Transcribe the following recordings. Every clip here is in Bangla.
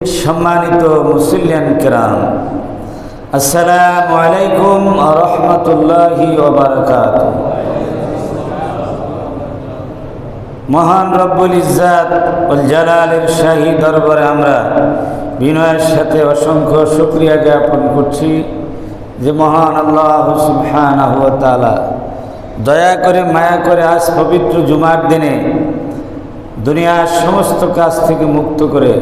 সম্মানিত মুসলিয়ান কেরাম, আসসালামু আলাইকুম রহমতুল্লাহি মহান রব্বুল ইজ্জাত উল জালালের শাহী দরবারে আমরা বিনয়ের সাথে অসংখ্য শুক্রিয়া জ্ঞাপন করছি যে মহান আল্লাহ ওয়া তাআলা দয়া করে, মায়া করে আজ পবিত্র জুমার দিনে দুনিয়ার সমস্ত কাজ থেকে মুক্ত করে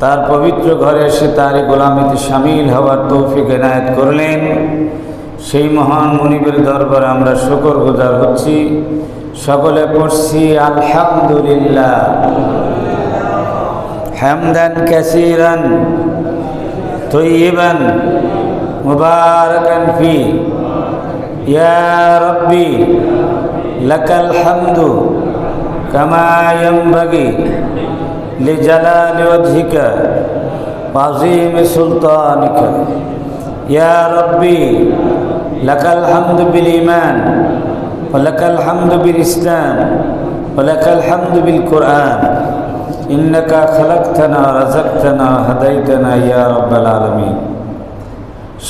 তার পবিত্র ঘরে এসে তার গোলামিতে সামিল হওয়ার তৌফিক এনায়ত করলেন। সেই মহান মনিবের দরবারে আমরা শকর গুজার হচ্ছি। সকলে পড়ছি, আলহামদুলিল্লাহ। হ্যামদান ক্যাসিরান তৈবান মুবারকান ফি। ইয়া রব্বি, লাকাল হামদু কামা لجلال وجهك وعظيم سلطانك يا ربي لك الحمد بالإيمان ولك الحمد بالإسلام ولك الحمد بالقرآن إنك خلقتنا رزقتنا هديتنا يا رب العالمين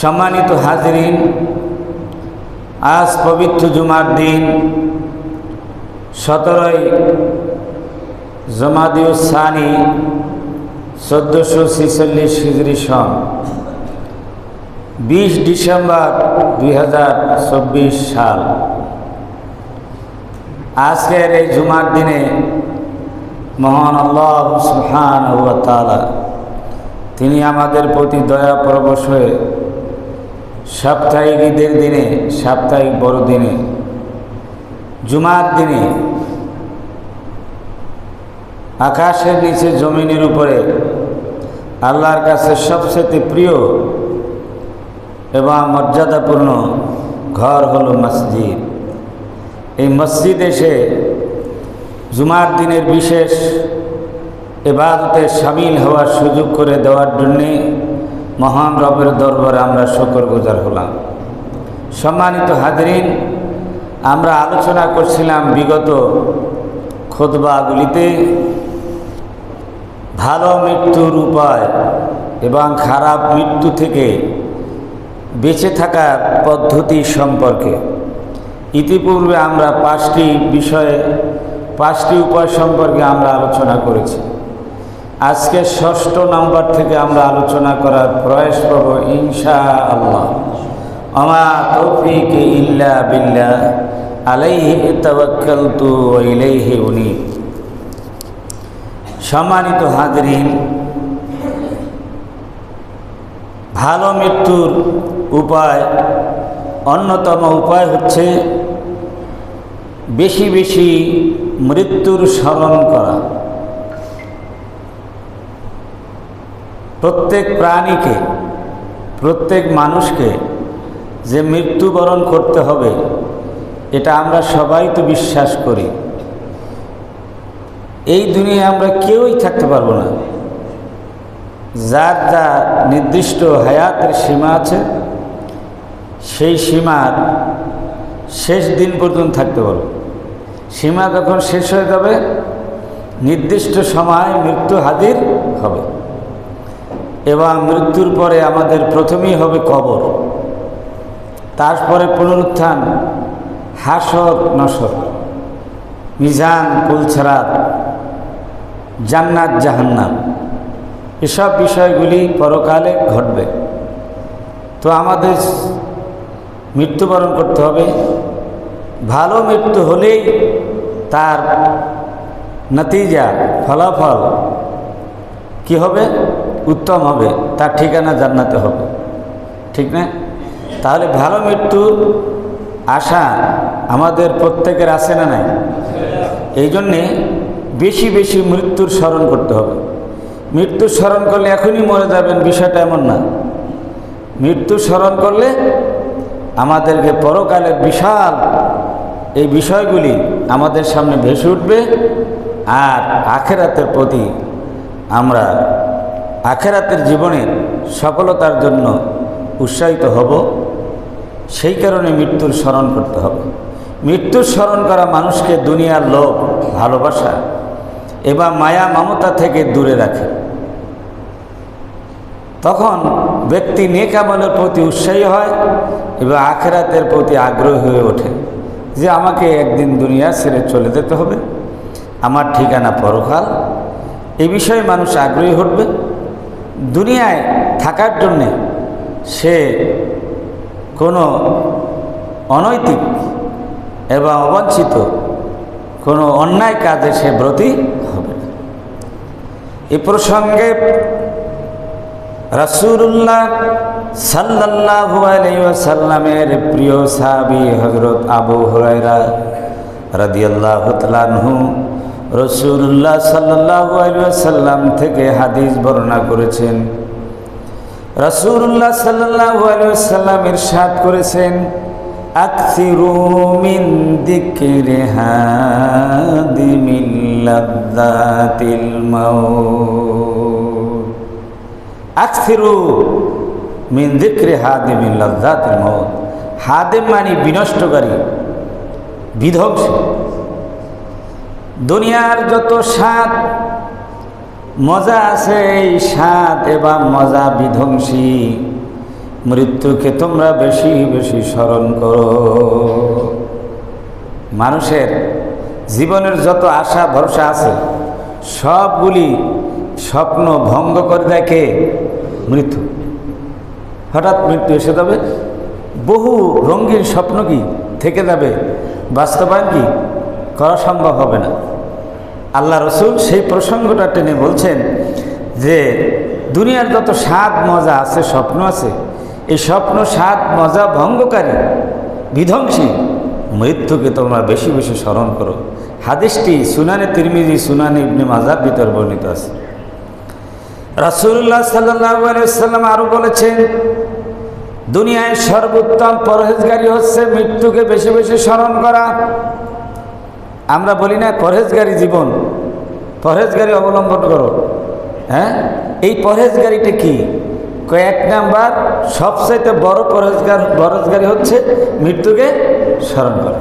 সম্মানিত হাজরিন আজ পবিত্র জুমার দিন সতেরোই জমাদিউ সানি চোদ্দোশো ছিচল্লিশ হিজড়ি সন। বিশ ডিসেম্বর দুই হাজার চব্বিশ সাল। আজকের এই জুমার দিনে মহান আল্লাহ সুহান তালা তিনি আমাদের প্রতি দয়া প্রবশ হয়ে সাপ্তাহিক ঈদের দিনে, সাপ্তাহিক বড়দিনে, জুমার দিনে আকাশের নিচে, জমিনের উপরে। আল্লাহর কাছে সবচেয়ে প্রিয় এবং মর্যাদাপূর্ণ ঘর হলো মসজিদ। এই মসজিদ এসে জুমার দিনের বিশেষ এবাদতে সামিল হওয়ার সুযোগ করে দেওয়ার জন্যে মহান রবের দরবারে আমরা শকর গুজার হলাম। সম্মানিত হাজরিন, আমরা আলোচনা করছিলাম বিগত খোদবাগুলিতে ভালো মৃত্যুর উপায় এবং খারাপ মৃত্যু থেকে বেঁচে থাকার পদ্ধতি সম্পর্কে। ইতিপূর্বে আমরা পাঁচটি বিষয়ে, পাঁচটি উপায় সম্পর্কে আমরা আলোচনা করেছি। আজকে ষষ্ঠ নম্বর থেকে আমরা আলোচনা করার প্রয়াস পাবো ইনশা আল্লাহ আমা তৌফিক ইল্লা বিল্লা আলাইহি তাওয়াক্কালতু ওয়া ইলাইহি উনীব। সম্মানিত হাজরিন, ভালো মৃত্যুর উপায়, অন্যতম উপায় হচ্ছে বেশি বেশি মৃত্যুর স্মরণ করা। প্রত্যেক প্রাণীকে, প্রত্যেক মানুষকে যে মৃত্যুবরণ করতে হবে, এটা আমরা সবাই তো বিশ্বাস করি। এই দুনিয়ায় আমরা কেউই থাকতে পারব না। যার যা নির্দিষ্ট হায়াতের সীমা আছে, সেই সীমার শেষ দিন পর্যন্ত থাকতে পারব। সীমা যখন শেষ হয়ে যাবে, নির্দিষ্ট সময় মৃত্যু হাজির হবে। এবং মৃত্যুর পরে আমাদের প্রথমেই হবে কবর। তারপরে পুনরুত্থান হাসর নসর মিজান, কুলছরাত জান্নাত, জাহান্নাম। এসব বিষয়গুলি পরকালে ঘটবে। তো আমাদের মৃত্যুবরণ করতে হবে। ভালো মৃত্যু হলেই তার নতিজা ফলাফল কি হবে? উত্তম হবে। তার ঠিকানা জান্নাতে হবে। ঠিক না? তাহলে ভালো মৃত্যু আশা আমাদের প্রত্যেকের আছে না নাই? এই জন্যে বেশি বেশি মৃত্যুর স্মরণ করতে হবে। মৃত্যু স্মরণ করলে এখনই মরে যাবেন, বিষয়টা এমন না। মৃত্যু স্মরণ করলে আমাদেরকে পরকালের বিশাল এই বিষয়গুলি আমাদের সামনে ভেসে উঠবে আর আখেরাতের প্রতি আমরা আখেরাতের জীবনের সফলতার জন্য উৎসাহিত হব। সেই কারণে মৃত্যুর স্মরণ করতে হবে। মৃত্যুর স্মরণ করা মানুষকে দুনিয়ার লোক ভালোবাসা এবং মায়া মমতা থেকে দূরে রাখে। তখন ব্যক্তি নেকামলের প্রতি উৎসাহী হয় এবং আখেরাতের প্রতি আগ্রহী হয়ে ওঠে যে আমাকে একদিন দুনিয়া ছেড়ে চলে যেতে হবে। আমার ঠিকানা পরকাল। এই বিষয়ে মানুষ আগ্রহী ঘটবে দুনিয়ায় থাকার জন্যে সে কোনো অনৈতিক এবং অবাঞ্ছিত কোনো অন্যায় কাজে সে ব্রতী এ প্রসঙ্গে আলাইহি ওয়াসাল্লামের প্রিয় সাহাবী হজরত আবু হুরায়রা রাদিয়াল্লাহু তাআলা আনহু রাসূলুল্লাহ সাল্লাল্লাহু আলাইহি থেকে হাদিস বর্ণনা করেছেন। রাসূলুল্লাহ সাল্লাল্লাহু আলাইহি ওয়াসাল্লাম ইরশাদ করেছেন আকসিরু মিন যিকরি হাদিমিল লাযযাতিল মাউত আকসিরু মিন যিকরি হাদিমিল লাযযাতিল মাউত হাদিম মানে বিনষ্টকারী, বিধ্বংসী। দুনিয়ার যত স্বাদ, মজা আছে, এই স্বাদ এবং মজা বিধ্বংসী। মৃত্যুকে তোমরা বেশি বেশি স্মরণ করো। মানুষের জীবনের যত আশা, ভরসা আছে, সবগুলি স্বপ্ন ভঙ্গ করে দেখে মৃত্যু। হঠাৎ মৃত্যু এসে যাবে। বহু রঙিন স্বপ্ন কি থেকে যাবে? বাস্তবায়ন কি করা সম্ভব হবে না। আল্লাহ রসুল সেই প্রসঙ্গটা টেনে বলছেন যে, দুনিয়ার যত স্বাদ, মজা আছে, স্বপ্ন আছে এই স্বপ্ন স্বাদ মজা ভঙ্গকারী, বিধ্বংসী। মৃত্যুকে তোমরা বেশি বেশি স্মরণ করো। হাদিসটি সুনানে তিরমিজি, সুনানি ইবনে মাজার ভিতর বর্ণিত আছে। রাসুল্লাহ সাল্লাম আরও বলেছেন, দুনিয়ায় সর্বোত্তম পরহেজগারী হচ্ছে মৃত্যুকে বেশি বেশি স্মরণ করা। আমরা বলি না পরহেজগারী জীবন, পরহেজগারী অবলম্বন করো। হ্যাঁ? এই পরহেজগারিটা কি? কয়েক নাম্বার সবচাইতে বড় পরহেজগার পরহেজগারি হচ্ছে মৃত্যুকে স্মরণ করা।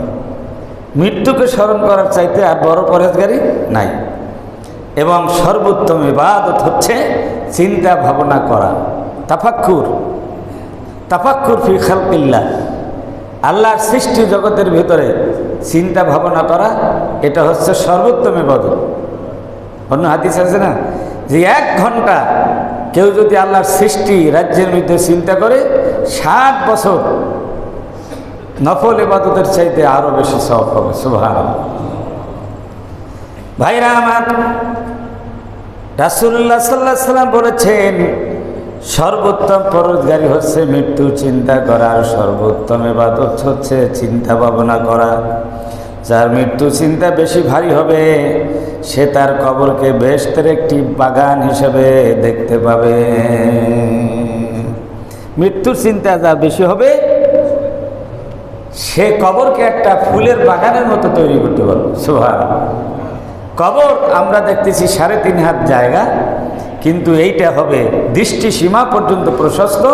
মৃত্যুকে স্মরণ করার চাইতে আর বড় পরহেজগারি নাই। এবং সর্বোত্তম ইবাদত হচ্ছে চিন্তা ভাবনা করা, তাফাক্কুর। তাফাক্কুর ফি খালকিল্লা আল্লাহর সৃষ্টি জগতের ভিতরে চিন্তা ভাবনা করা, এটা হচ্ছে সর্বোত্তম ইবাদত। অন্য হাদিস আছে না? যে এক ঘণ্টা কেউ যদি আল্লাহর সৃষ্টি রাজ্যের মধ্যে চিন্তা করে, ষাট বছর নফল ইবাদতের চাইতে আরও বেশি সব হবে সুভান ভাইরা আমার রাসুল্লাহ সাল্লাহ সাল্লাম বলেছেন, সর্বোত্তম পরোজগারী হচ্ছে মৃত্যু, চিন্তা করার সর্বোত্তম এবাদত হচ্ছে চিন্তা ভাবনা করা। যার মৃত্যু, চিন্তা বেশি ভারী হবে সে তার কবরকে বেশতের একটি বাগান হিসেবে দেখতে পাবে। মৃত্যুর চিন্তা যা বেশি হবে, সে কবরকে একটা ফুলের বাগানের মতো তৈরি করতে পারবে। সোহার কবর আমরা দেখতেছি সাড়ে তিন হাত জায়গা, কিন্তু এইটা হবে দৃষ্টি সীমা পর্যন্ত প্রশস্ত,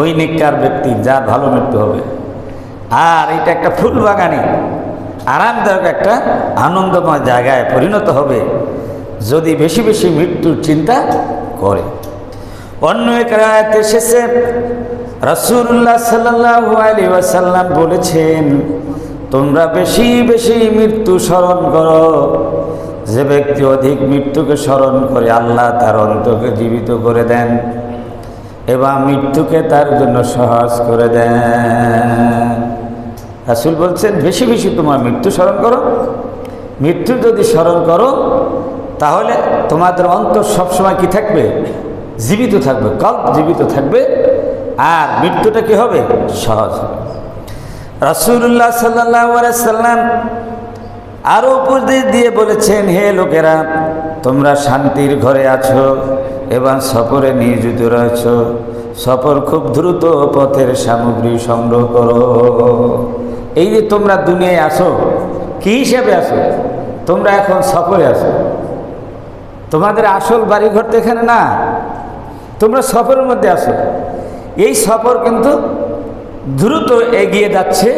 ওই নিকার ব্যক্তি যা ভালো মৃত্যু হবে। আর এটা একটা ফুল বাগানে আরামদায়ক একটা আনন্দময় জায়গায় পরিণত হবে যদি বেশি বেশি মৃত্যুর চিন্তা করে। অন্য এক রায়তে এসেছে রাসুল্লাহ সাল্লাহ বলেছেন, তোমরা বেশি বেশি মৃত্যু স্মরণ করো। যে ব্যক্তি অধিক মৃত্যুকে স্মরণ করে আল্লাহ তার অন্তকে জীবিত করে দেন এবং মৃত্যুকে তার জন্য সহজ করে দেন। রাসুল বলছেন, বেশি বেশি তোমার মৃত্যু স্মরণ করো। মৃত্যু যদি স্মরণ করো, তাহলে তোমাদের অন্তর সবসময় কি থাকবে? জীবিত থাকবে, কল্প জীবিত থাকবে। আর মৃত্যুটা কি হবে? সহজ রাসুল্লাহ সাল্লাম আরও উপদেশ দিয়ে বলেছেন, হে লোকেরা, তোমরা শান্তির ঘরে আছো এবং সফরে নিয়োজিত রয়েছ। সফর খুব দ্রুত পথের সামগ্রী সংগ্রহ করো। এই যে তোমরা দুনিয়ায় আসো কী হিসাবে আসো তোমরা এখন সফরে আসো তোমাদের আসল বাড়িঘর তো এখানে না। তোমরা সফরের মধ্যে আসো এই সফর কিন্তু দ্রুত এগিয়ে যাচ্ছে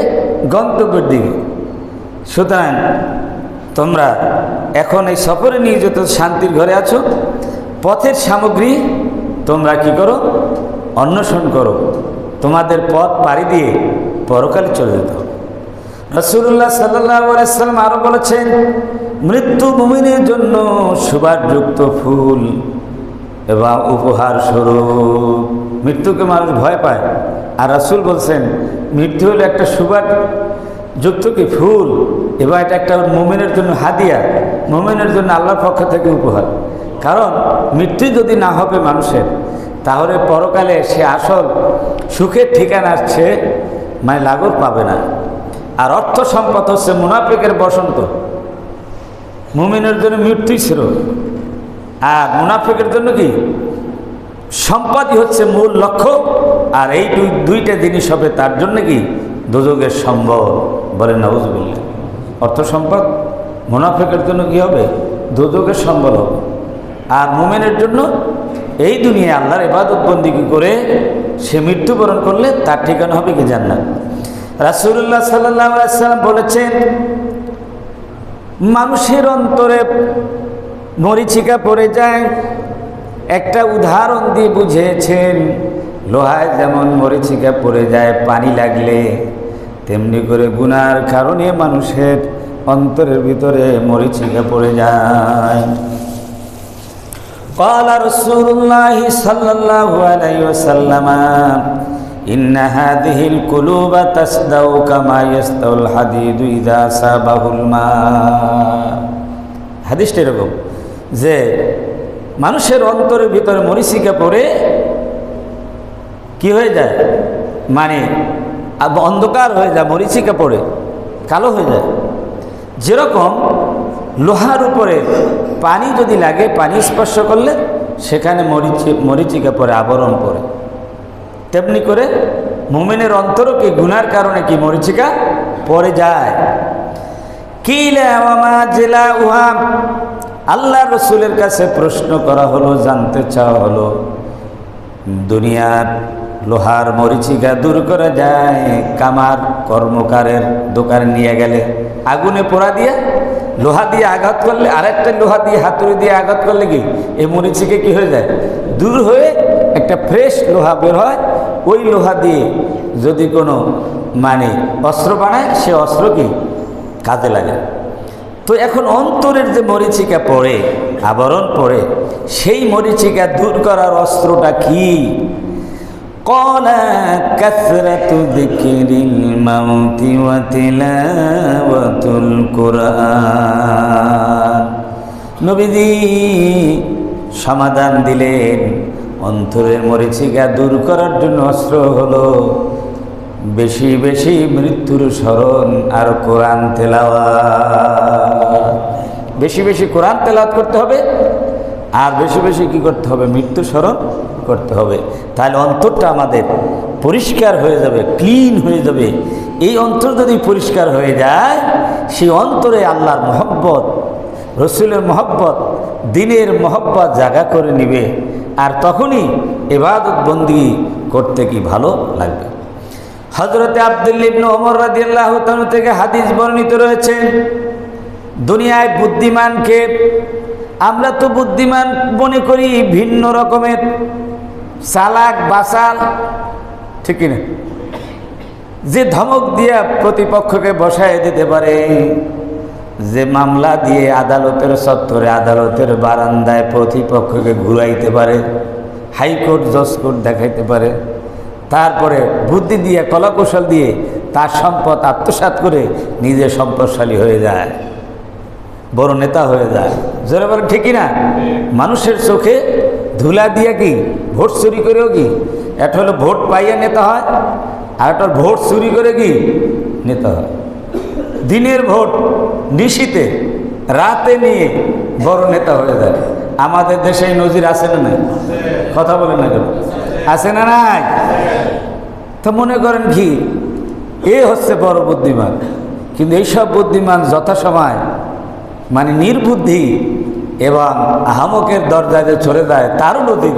গন্তব্যের দিকে। সুতরাং তোমরা এখন এই সফরে নিয়ে যত শান্তির ঘরে আছো। পথের সামগ্রী তোমরা কি করো? অন্বেষণ করো। তোমাদের পথ পাড়ি দিয়ে পরকালে চলে যেতে রসুল্লাহ সাল্লাম আরও বলেছেন, মৃত্যু মুমিনের জন্য সুবারযুক্ত ফুল এবং উপহার স্বরূপ। মৃত্যুকে মানুষ ভয় পায়। আর রাসুল বলছেন, মৃত্যু হলো একটা সুবার যুক্ত কি ফুল এবং এটা একটা মোমেনের জন্য হাদিয়া, মোমেনের জন্য আল্লাহর পক্ষ থেকে উপহার। কারণ মৃত্যু যদি না হবে মানুষের, তাহলে পরকালে সে আসল সুখের ঠিকানা আসছে মানে লাগর পাবে না। আর অর্থ সম্পদ হচ্ছে মুনাফিকের বসন্ত। মুমিনের জন্য মৃত্যুই ছিল। আর মুনাফিকের জন্য কি? সম্পদই হচ্ছে মূল লক্ষ্য। আর এই দুই, দুইটা জিনিস হবে তার জন্য কি? দুযোগের সম্ভব বলেন নবজবিল্লা অর্থ সম্পদ, মুনাফিকের জন্য কি হবে? দুযোগের সম্বল হবে। আর মোমেনের জন্য এই দুনিয়ায় আল্লাহর ইবাদত বন্দিগি করে? সে মৃত্যুবরণ করলে তার ঠিকানা হবে কি জান্নাত? রাসুল্লাহ সাল্লাম বলেছেন মানুষের অন্তরে মরিচিকা পড়ে যায় একটা উদাহরণ দিয়ে বুঝিয়েছেন লোহায় যেমন মরিচিকা পড়ে যায় পানি লাগলে তেমনি করে গুনার কারণে মানুষের অন্তরের ভিতরে মরিচিকা পড়ে যায় قال رسول الله صلى الله عليه وسلم إن هذه القلوب تصدع كما يصدع الحديد إذا أصابه الماء হাদিসটা এরকম যে মানুষের অন্তরের ভিতরে মরিচিকা পড়ে কি হয়ে যায় মানে আব- অন্ধকার হয়ে যায় মরিচিকা পড়ে কালো হয়ে যায় যেরকম লোহার উপরে পানি যদি লাগে পানি স্পর্শ করলে সেখানে মরিচি মরিচিকা পরে আবরণ পড়ে তেমনি করে মোমেনের অন্তরও কি গুনার কারণে কি মরিচিকা? পড়ে যায়। আল্লাহ রসুলের কাছে প্রশ্ন করা হলো, জানতে চাওয়া হলো, দুনিয়ার লোহার মরিচিকা দূর করা যায়, কামার কর্মকারের দোকানে নিয়ে গেলে আগুনে পোড়া দিয়ে, লোহা দিয়ে আঘাত করলে, আরেকটা লোহা দিয়ে, হাতুড়ি দিয়ে আঘাত করলে কি? এই মরিচিকা কি হয়ে যায়? দূর হয়ে একটা ফ্রেশ লোহা বের হয় ওই লোহা দিয়ে যদি কোনো মানে অস্ত্র বানায়, সে অস্ত্র কি? কাজে লাগে। তো এখন অন্তরের যে মরিচিকা পড়ে, আবরণ পড়ে, সেই মরিচিকা দূর করার অস্ত্রটা কি? সমাধান দিলেন। অন্তরের মরিচিকা দূর করার জন্য অস্ত্র হলো। বেশি বেশি মৃত্যুর স্মরণ আর কোরআন তেলাওয়া বেশি বেশি কোরআন তেলাওয়াত করতে হবে আর বেশি বেশি কি করতে হবে? মৃত্যু স্মরণ করতে হবে। তাহলে অন্তরটা আমাদের পরিষ্কার হয়ে যাবে, ক্লিন হয়ে যাবে। এই অন্তর যদি পরিষ্কার হয়ে যায়, সেই অন্তরে আল্লাহর মহব্বত, রসুলের মহব্বত, দিনের মহব্বত জাগা করে নিবে। আর তখনই এবাদত বন্দি করতে কি ভালো লাগবে? হজরতে আবদুল্লিবনু ওমর রাদিয়াল্লাহ তাআলা থেকে হাদিস বর্ণিত রয়েছে, দুনিয়ায় বুদ্ধিমানকে আমরা তো বুদ্ধিমান মনে করি ভিন্ন রকমের, চালাক বাসাল ঠিক না? যে ধমক দিয়ে প্রতিপক্ষকে বসায় দিতে পারে। যে মামলা দিয়ে আদালতের সত্তরে আদালতের বারান্দায় প্রতিপক্ষকে ঘুরাইতে পারে, হাইকোর্ট, জজ কোর্ট দেখাইতে পারে, তারপরে বুদ্ধি দিয়ে, কলাকৌশল দিয়ে তার সম্পদ আত্মসাৎ করে নিজে সম্পদশালী হয়ে যায়, বড় নেতা হয়ে যায়। জোরে বলে ঠিকই না মানুষের চোখে ধুলা দিয়ে কি? ভোট চুরি করেও কি? একটা হলো ভোট পাইয়ে নেতা হয়, আর একটা ভোট চুরি করে কি? নেতা হয়। দিনের ভোট নিশিতে, রাতে নিয়ে বড় নেতা হয়ে যায় আমাদের দেশে নজির আছে না নাই? কথা বলেন না কেন? আছে না নাই? তো মনে করেন কি, এ হচ্ছে বড় বুদ্ধিমান। কিন্তু এইসব বুদ্ধিমান যথাসময় মানে নির্বুদ্ধি এবং আহামকের দরজায় যে চলে যায়, তারও নদী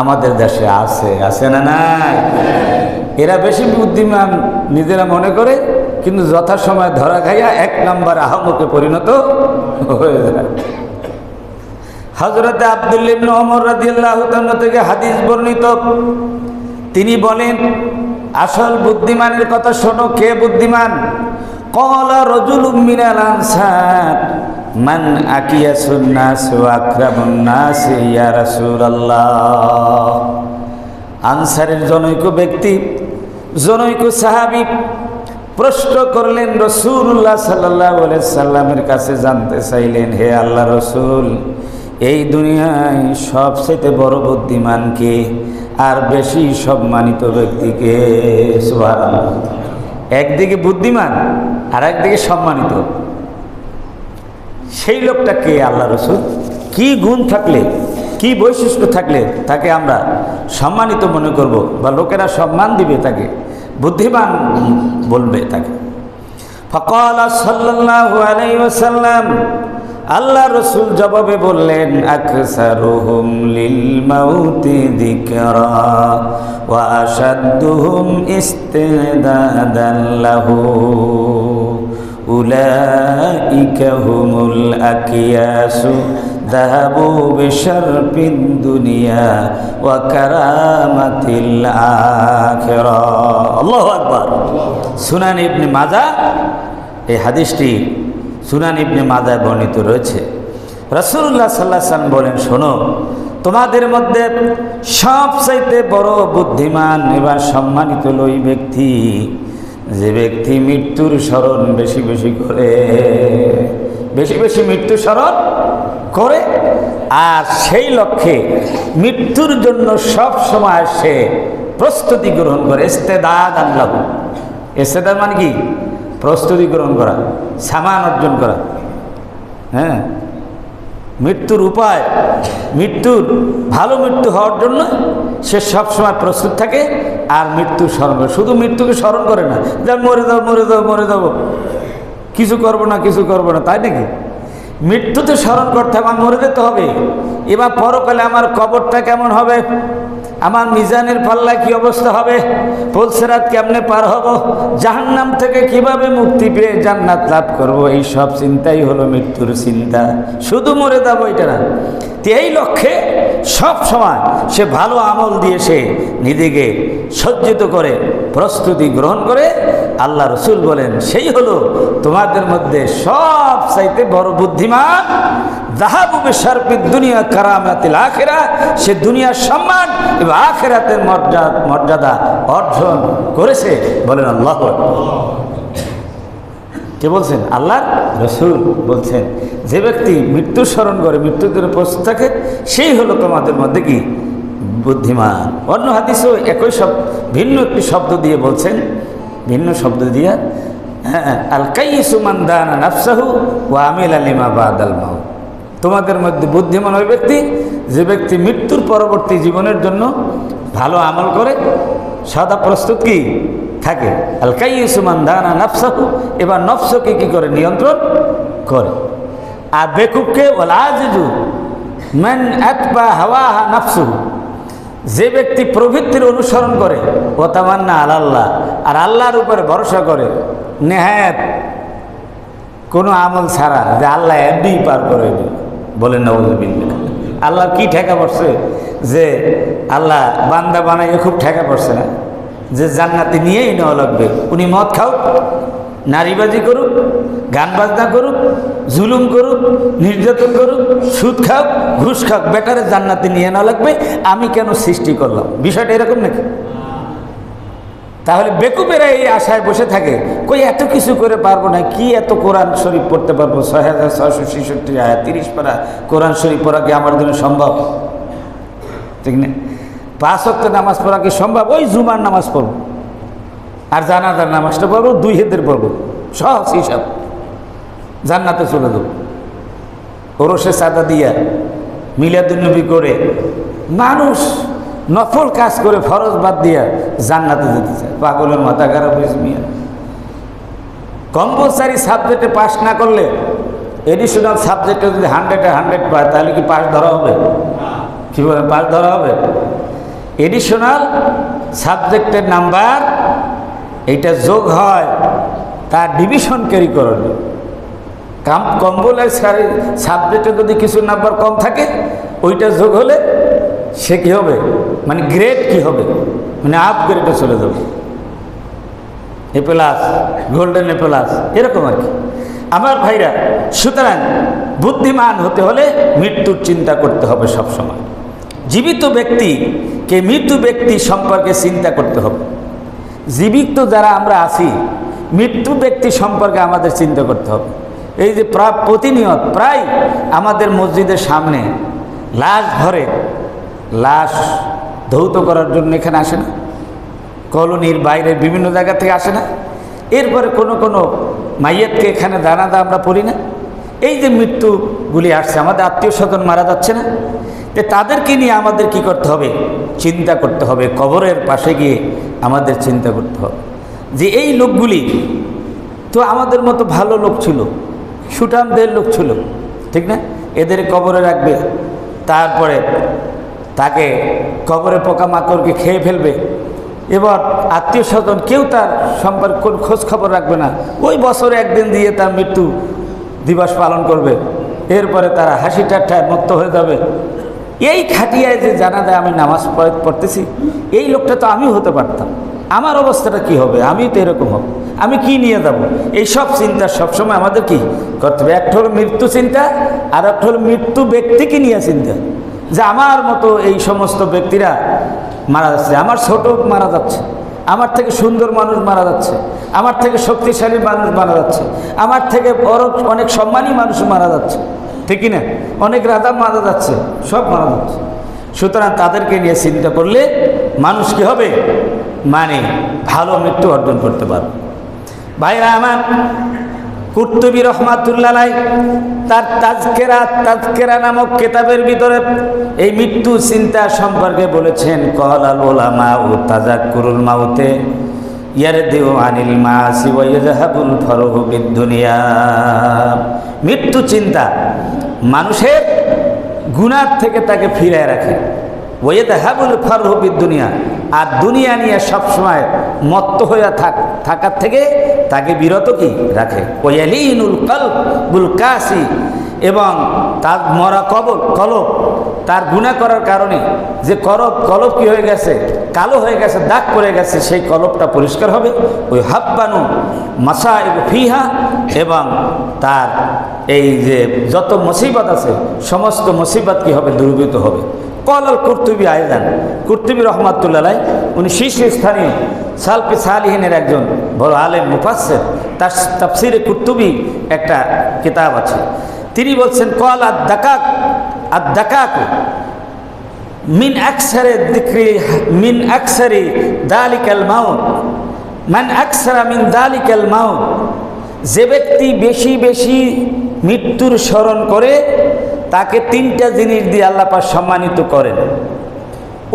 আমাদের দেশে আছে আছে না নাই? এরা বেশি বুদ্ধিমান নিজেরা মনে করে কিন্তু যথাসময় ধরা খাইয়া এক নাম্বার আহমকে পরিণত হয়ে যায়। হজরত আবদুল্লিবন থেকে হাদিস বর্ণিত, তিনি বলেন, আসল বুদ্ধিমানের কথা শোনো, কে বুদ্ধিমান? আনসার, মান ইয়া আনসারের জনৈক ব্যক্তি, জনৈক সাহাবী প্রশ্ন করলেন রসুল্লাহ সাল্লাহ সাল্লামের কাছে জানতে চাইলেন, হে আল্লাহ রসুল, এই দুনিয়ায় সবচেয়ে বড় বুদ্ধিমান কে? আর বেশি সম্মানিত ব্যক্তিকে। একদিকে বুদ্ধিমান আর একদিকে সম্মানিত। সেই লোকটা কে আল্লাহ রসুল? কি গুণ থাকলে, কি বৈশিষ্ট্য থাকলে তাকে আমরা সম্মানিত মনে করব বা লোকেরা সম্মান দিবে তাকে? বুদ্ধিমান বলবে তাকে। ফকাল ওয়াসাল্লাম আল্লাহ রসুল জবাবে বললেন আকসারুহুম ذهبوا بشرف الدنيا وكرامة الآخرة الله أكبر সুনান ইবনে মাজা এই হাদিসটি সুনান ইবনে মাজায় বর্ণিত রয়েছে রসুল্লাহ সাল্লাহ সাল্লাম বলেন শোনো তোমাদের মধ্যে সবচাইতে বড় বুদ্ধিমান এবার সম্মানিত লই ব্যক্তি যে ব্যক্তি মৃত্যুর স্মরণ বেশি বেশি করে বেশি বেশি মৃত্যু স্মরণ করে, আর সেই লক্ষ্যে মৃত্যুর জন্য সব সময় সে প্রস্তুতি গ্রহণ করে। ইস্তেদাদ আল্লাহ ইস্তেদাদ মানে কি? প্রস্তুতি গ্রহণ করা, সামান অর্জন করা। হ্যাঁ? মৃত্যুর উপায়, মৃত্যুর ভালো মৃত্যু হওয়ার জন্য সে সবসময় প্রস্তুত থাকে, আর মৃত্যু স্মরণ করে। শুধু মৃত্যুকে স্মরণ করে না, যে মরে যাব মরে যাব মরে যাব কিছু করব না, কিছু করব না, তাই নাকি? মৃত্যুতে স্মরণ করতে হবে, আমার মরে যেতে হবে। এবার পরকালে আমার কবরটা কেমন হবে? আমার মিজানের পাল্লা কি অবস্থা হবে? পোলসেরাত কেমনে পার হব? জাহান্নাম থেকে কীভাবে মুক্তি পেয়ে জান্নাত লাভ করব? এই সব চিন্তাই হলো মৃত্যুর চিন্তা। শুধু মরে যাব এটা না। এই লক্ষ্যে সব সময় সে ভালো আমল দিয়ে সে নিজেকে সজ্জিত করে, প্রস্তুতি গ্রহণ করে। আল্লাহ রসুল বলেন, সেই হলো তোমাদের মধ্যে সব চাইতে বড় বুদ্ধিমান জাহাবুবে সার্বিক দুনিয়া কারামাতিল আখেরা। সে দুনিয়ার সম্মান এবং আখেরাতের মর্যাদা অর্জন করেছে। বলেন আল্লাহ কে বলছেন? আল্লাহ রসুল বলছেন, যে ব্যক্তি মৃত্যু স্মরণ করে, মৃত্যুর জন্য প্রস্তুত থাকে, সেই হলো তোমাদের মধ্যে কি? বুদ্ধিমান। অন্য হাদিসও একই সব, ভিন্ন একটি শব্দ দিয়ে বলছেন, ভিন্ন শব্দ দিয়ে হ্যাঁ আল কাইসুমান দানা নাফসাহু ও আমিল আলিমা বাদ আল মাউ তোমাদের মধ্যে বুদ্ধিমান ওই ব্যক্তি, যে ব্যক্তি মৃত্যুর পরবর্তী জীবনের জন্য ভালো আমল করে, সদা প্রস্তুত কি? থাকে। আল কাইসুমান দানা নাফসাহু। এবার নফসকে কি করে? নিয়ন্ত্রণ করে। আর বেকুবকে ওলাজু ম্যান আতবা হাওয়া নাফসুহু। যে ব্যক্তি প্রবৃত্তির অনুসরণ করে ও তামান্না আল্লাহ আর আল্লাহর উপরে ভরসা করে, নেহায়াত কোনো আমল ছাড়া যে আল্লাহ এমনি পার করে বলেন নবজবিল্লা আল্লাহ কি ঠেকা পড়ছে? যে আল্লাহ বান্দা বানাইয়ে খুব ঠেকা পড়ছে না। যে জান্নাতি নিয়েই নেওয়া লাগবে। উনি মদ খাও নারীবাজি করুক গান বাজনা করুক, জুলুম করুক, নির্যাতন করুক, সুদ খাও ঘুষ খাও বেটারে জান্নাতে নিয়ে না লাগবে, আমি কেন সৃষ্টি করলাম? বিষয়টা এরকম নাকি? তাহলে বেকুবেরা এই আশায় বসে থাকে, কই এত কিছু করে পারব না, কি এত কোরআন শরীফ পড়তে পারব? ছয় হাজার ছয়শো ছেষট্টি আয়া তিরিশ পারা কোরআন শরীফ পড়া কি আমার জন্য সম্ভব? ঠিক না? পাঁচ অক্ট নামাজ পড়া কি সম্ভব? ওই জুমার নামাজ পড়ব। আর জানাজার নামাজটা পড়ব, দুই হেদের পড়ব। সহজ হিসাব। জান্নাতে চলে দেবো ওরসে সাদা দিয়া মিলাদুন্নবী করে মানুষ নফল কাজ করে ফরজ বাদ দিয়া জান্নাতে যেতে চায়। পাগলের মাথা খারাপ হয়েছে মিয়া। কম্পালসারি সাবজেক্টে পাশ না করলে এডিশনাল সাবজেক্টে যদি হান্ড্রেডে হান্ড্রেড পায়, তাহলে কি পাশ ধরা হবে? কী বলে পাস ধরা হবে? এডিশনাল সাবজেক্টের নাম্বার এইটা যোগ হয় তার ডিভিশন ক্যারি করবে কাম কম্বলের সাবজেক্টে যদি কিছু নাম্বার কম থাকে, ওইটা যোগ হলে সে কী হবে? মানে গ্রেড কি হবে? মানে আপ গ্রেডে চলে যাবে। A plus golden A plus এরকম আর কি। আমার ভাইরা, সুতরাং বুদ্ধিমান হতে হলে মৃত্যুর চিন্তা করতে হবে সব সময় জীবিত ব্যক্তিকে মৃত্যু ব্যক্তি সম্পর্কে চিন্তা করতে হবে। জীবিত যারা আমরা আছি, মৃত্যু ব্যক্তি সম্পর্কে আমাদের চিন্তা করতে হবে। এই যে প্রা- প্রতিনিয়ত প্রায় আমাদের মসজিদের সামনে লাশ ভরে লাশ ধৌত করার জন্য এখানে আসে না, কলোনির বাইরে বিভিন্ন জায়গা থেকে আসে না। এরপরে কোনো কোনো মাইয়েতকে এখানে দানাদা আমরা পড়ি না। এই যে মৃত্যুগুলি আসছে, আমাদের আত্মীয় স্বজন মারা যাচ্ছে না। যে তাদেরকে নিয়ে আমাদের কি করতে হবে? চিন্তা করতে হবে। কবরের পাশে গিয়ে আমাদের চিন্তা করতে হবে। যে এই লোকগুলি তো আমাদের মতো ভালো লোক ছিল, সুঠামদের লোক ছিল, ঠিক না? এদের কবরে রাখবে, তারপরে তাকে কবরে পোকামাকড়কে খেয়ে ফেলবে। এবার আত্মীয় স্বজন কেউ তার সম্পর্কে কোন খোঁজ খবর রাখবে না। ওই বছরে একদিন দিয়ে তার মৃত্যু দিবস পালন করবে। এরপরে তারা হাসি ঠাট্টায় মুক্ত হয়ে যাবে। এই খাটিয়ায় যে জানা যায় আমি নামাজ পড়ে- পড়তেছি, এই লোকটা তো আমিও হতে পারতাম। আমার অবস্থাটা কি হবে? আমি তো এরকম হব। আমি কি নিয়ে যাব? এই সব চিন্তা সবসময় আমাদের কি করতে হবে? একটা হলো মৃত্যু চিন্তা, আর একটা হলো মৃত্যু ব্যক্তিকে নিয়ে চিন্তা। যে আমার মতো এই সমস্ত ব্যক্তিরা মারা যাচ্ছে। আমার ছোট মারা যাচ্ছে। আমার থেকে সুন্দর মানুষ মারা যাচ্ছে। আমার থেকে শক্তিশালী মানুষ মারা যাচ্ছে। আমার থেকে বড় অনেক সম্মানী মানুষ মারা যাচ্ছে। ঠিক না? অনেক রাজা মারা যাচ্ছে, সব মারা যাচ্ছে। সুতরাং তাদেরকে নিয়ে চিন্তা করলে মানুষ কি হবে? মানে ভালো মৃত্যু অর্জন করতে পারবে। ভাইরা আমার, কুর্তুবী রহমাতুল্লাহ তার তাজকেরা তাজকেরা নামক কেতাবের ভিতরে এই মৃত্যু চিন্তা সম্পর্কে বলেছেন কহলাল আল ওলামা ও তাজা তাজাক্কুরুল মাউতে ইয়ার দেও আনিল মাসি ওয়াইজাহাবুল ফরহু দুনিয়া। মৃত্যু চিন্তা। মানুষের গুণার থেকে তাকে ফিরে রাখে। ওয়েদা হ্যাবুল ফরহবিদ দুনিয়া আর দুনিয়া নিয়ে সবসময় মত্ত হয়ে থাক থাকার থেকে তাকে বিরত কি? রাখে। ওয়ালিনুল এলিনুল কল্পুল কাসি। এবং তার মরা কবল কলব, তার গুণা করার কারণে যে করব কলব কি হয়ে গেছে? কালো হয়ে গেছে, দাগ পড়ে গেছে, সেই কলবটা পরিষ্কার হবে। ওই হাব্বানু মাসা ফিহা এবং তার এই যে যত মুসিবত আছে, সমস্ত মুসিবত কি হবে? দূরীভূত হবে। কলাল কর্তুবী আয়দান কর্তুবী রহমাতুল্লাহ উনি শীর্ষস্থানীয় সালপি সালিহিনের একজন বড় আলেম মুফাসের তার তাফসিরে কুর্তুবী একটা কিতাব আছে। তিনি বলছেন, কল আর দাকাক আর দাকাক মিন আকসারে দিক্রি মিন আকসারি দালিকাল মাউত, মান আকসারা মিন দালিকাল মাউত, যে ব্যক্তি বেশি বেশি মৃত্যুর স্মরণ করে, তাকে তিনটা জিনিস দিয়ে আল্লাপা সম্মানিত করেন।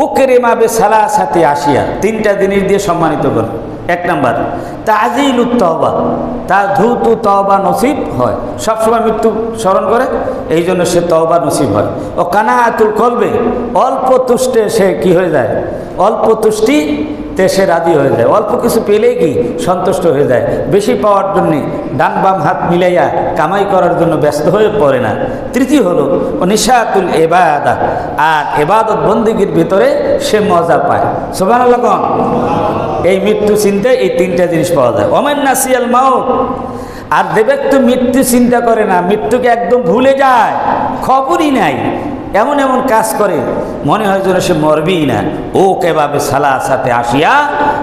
ও কেরেমাবে সালা সাথে আসিয়া তিনটা জিনিস দিয়ে সম্মানিত করেন। এক নাম্বার, তাজিল তহবা তার দ্রুত তহবা নসিব হয়। সবসময় মৃত্যু স্মরণ করে, এই জন্য সে তহবা নসিব হয়। ও কানাহাতুল কলবে, অল্প তুষ্টে সে কি হয়ে যায়? অল্প তুষ্টি তে সে রাজি হয়ে যায়। অল্প কিছু পেলেই কি সন্তুষ্ট হয়ে যায়? বেশি পাওয়ার জন্যে ডান বাম হাত মিলাইয়া কামাই করার জন্য ব্যস্ত হয়ে পড়ে না। তৃতীয় হলো, ও নিশাতুল এবাদা, আর এবাদত বন্দিগির ভিতরে সে মজা পায়। লগন এই মৃত্যু চিন্তায় এই তিনটা জিনিস পাওয়া যায়। অমেন নাসিয়াল মাও আর দেবে তো মৃত্যু চিন্তা করে না, মৃত্যুকে একদম ভুলে যায়, খবরই নাই। এমন এমন কাজ করে, মনে হয় যেন সে মরবেই না। ও কেভাবে সালা সাথে আসিয়া,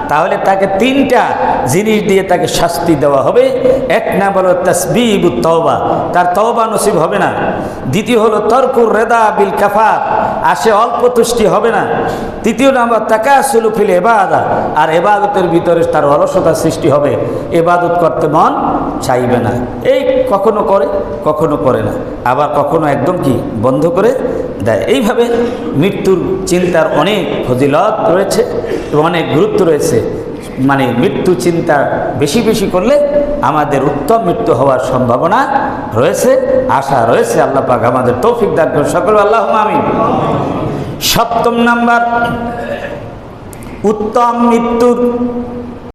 তাহলে তাকে তিনটা জিনিস দিয়ে তাকে শাস্তি দেওয়া হবে। এক না বলো তসবিব তওবা। তার তওবা নসিব হবে না। দ্বিতীয় হলো তর্কুর রেদা বিল কাফার। আর সে অল্প তুষ্টি হবে না। তৃতীয় নাম্বার তাকা সুলুফিল এবাদা আর এবাদতের ভিতরে তার অলসতা সৃষ্টি হবে। এবাদত করতে মন চাইবে না। এই কখনো করে কখনো করে না। আবার কখনো একদম কি? বন্ধ করে দেয়। এইভাবে মৃত্যুর চিন্তার অনেক ফজিলত রয়েছে এবং অনেক গুরুত্ব রয়েছে। মানে মৃত্যু চিন্তা বেশি বেশি করলে আমাদের উত্তম মৃত্যু হওয়ার সম্ভাবনা রয়েছে, আশা রয়েছে। আল্লাহ পাক আমাদের তৌফিক দান করে সকল আল্লাহ আমি সপ্তম নাম্বার, উত্তম মৃত্যুর